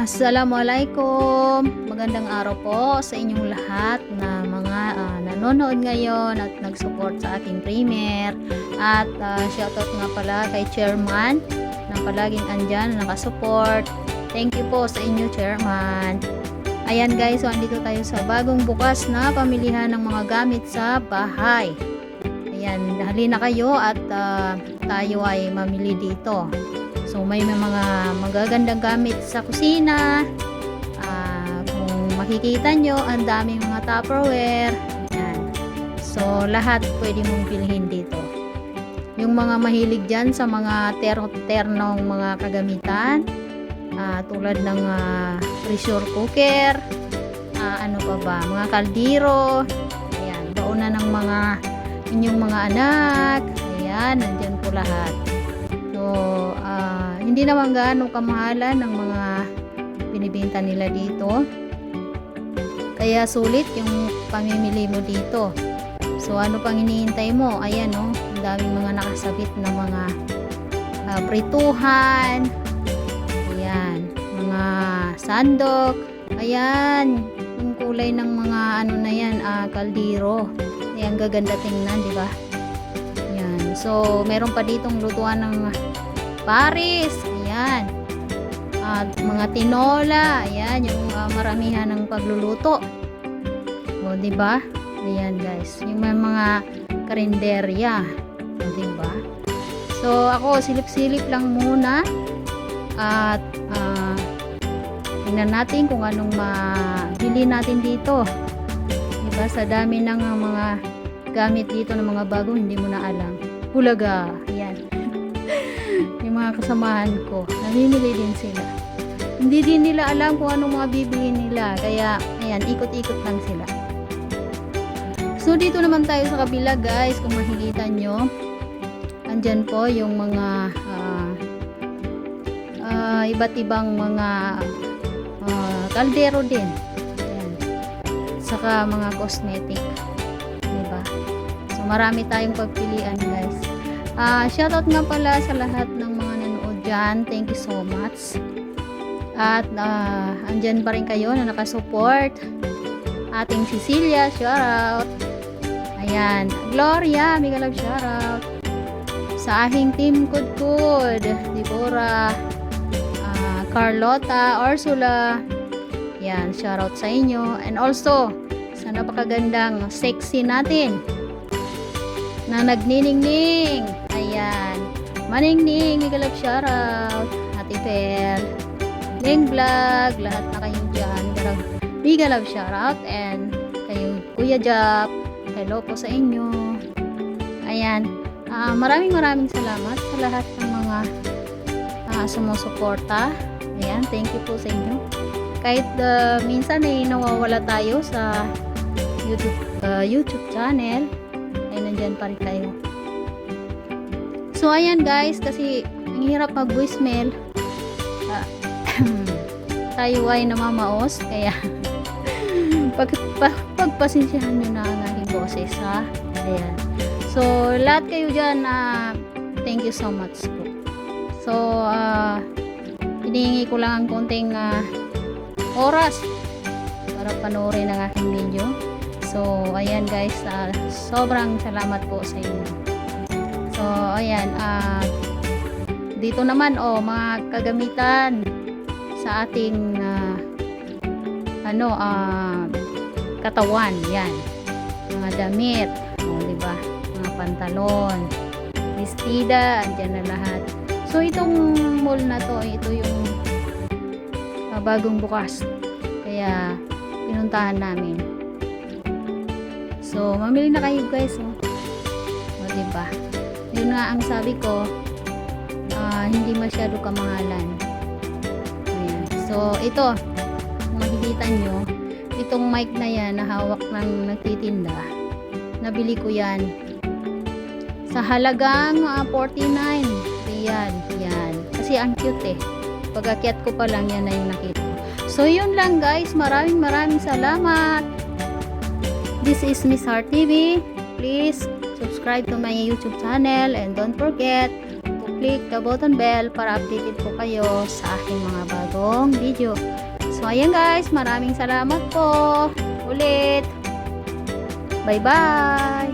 Assalamualaikum! Magandang araw po sa inyong lahat na mga ah, nanonood ngayon at nag-support sa aking premiere. At ah, shoutout nga pala kay Chairman na palaging andyan na nakasupport. Thank you po sa inyo, Chairman. Ayan guys, so andito tayo sa bagong bukas na pamilihan ng mga gamit sa bahay. Ayan, halina kayo at ah, tayo ay mamili dito. So may mga magagandang gamit sa kusina. Ah, kung makikita nyo, ang daming mga Tupperware. Yan. So lahat pwede mong bilhin dito. Yung mga mahilig dyan sa mga ter-ternong mga kagamitan, ah, tulad ng ah, pressure cooker, ah, ano pa ba, mga kaldero, ayan, bauna ng mga inyong mga anak, ayan, nandyan po lahat. So, hindi naman gaano kamahalan ng mga binibenta nila dito. Kaya sulit yung pamimili mo dito. So, ano pang iniintay mo? Ayan, oh, ang daming mga nakasabit na mga ah, prituhan. Ayan, mga sandok. Ayan, yung kulay ng mga ano na yan, ah, kaldero. Ayan, gaganda tingnan, di ba? Ayan. So, meron pa ditong lutuan ng Paris. Ayan. At mga tinola. Ayan, yung uh, maramihan ng pagluluto. O, di ba? Ayan, guys. Yung may mga karinderya. Di ba? So, ako, silip-silip lang muna. At, ah, tingnan natin kung anong mabili natin dito. Di ba? Sa dami ng uh, mga gamit dito ng mga bago, hindi mo na alam. Hulaga. Yung mga kasamahan ko, namimili din sila. Hindi din nila alam kung anong mga bibilihin nila. Kaya, ayan, ikot-ikot lang sila. So, dito naman tayo sa kabila, guys. Kung makikita nyo, andyan po yung mga ah, ah, iba't ibang mga ah, kaldero din. Ayan. Saka mga cosmetic. Diba? So, marami tayong pagpilian, guys. Ah, shoutout nga pala sa lahat ng mga nanood dyan. Thank you so much. At ah, andyan pa rin kayo na nakasupport. Ating Cecilia, shoutout. Ayan. Gloria, mega love shoutout. Sa aking team Kudkud, Deborah, ah, Carlota, Ursula. Yan, shoutout sa inyo. And also, sa napakagandang sexy natin na nagniningning. Maningning, mega love shoutout. Ate Fel. Ling Vlog, lahat na kayo dyan. Mega love shoutout. And kayo, Kuya Jap. Hello po sa inyo. Ayan. Ah, maraming maraming salamat sa lahat ng mga ah, sumusuporta. Ayan, thank you po sa inyo. Kahit ah, minsan ay nawawala tayo sa YouTube, ah, YouTube channel, ay nandyan pa rin kayo. So, ayan guys, kasi ang hirap mag voicemail. Ah, tayo ay namamaos, kaya pag, pag, pagpasensyahan nyo na ang aking boses, ha? Ayan. So, lahat kayo dyan, na thank you so much po. So, ah, hinihingi ko lang ang konting ah, oras para panoorin ang aking video. So, ayan guys, ah, sobrang salamat po sa inyo. So, ayan, ah, dito naman, oh, mga kagamitan sa ating, ah, ano, ah, katawan, yan. Mga damit, oh, di ba? Mga pantalon, bestida, andyan na lahat. So, itong mall na to, ito yung ah, bagong bukas. Kaya, pinuntahan namin. So, mamili na kayo guys. Oh. O, diba? Yun nga ang sabi ko, ah, hindi masyado kamahalan. Ayan. So, ito, makikita nyo, itong mic na yan na hawak ng nagtitinda, nabili ko yan sa halagang ah, 49 real. Yan. Kasi ang cute eh. Pagkakyat ko pa lang yan na yung nakita. So, yun lang guys. Maraming maraming salamat. This is Miss Heart TV. Please subscribe to my YouTube channel and don't forget to click the button bell para updated po kayo sa aking mga bagong video. So, ayan guys, maraming salamat po. Ulit. Bye-bye!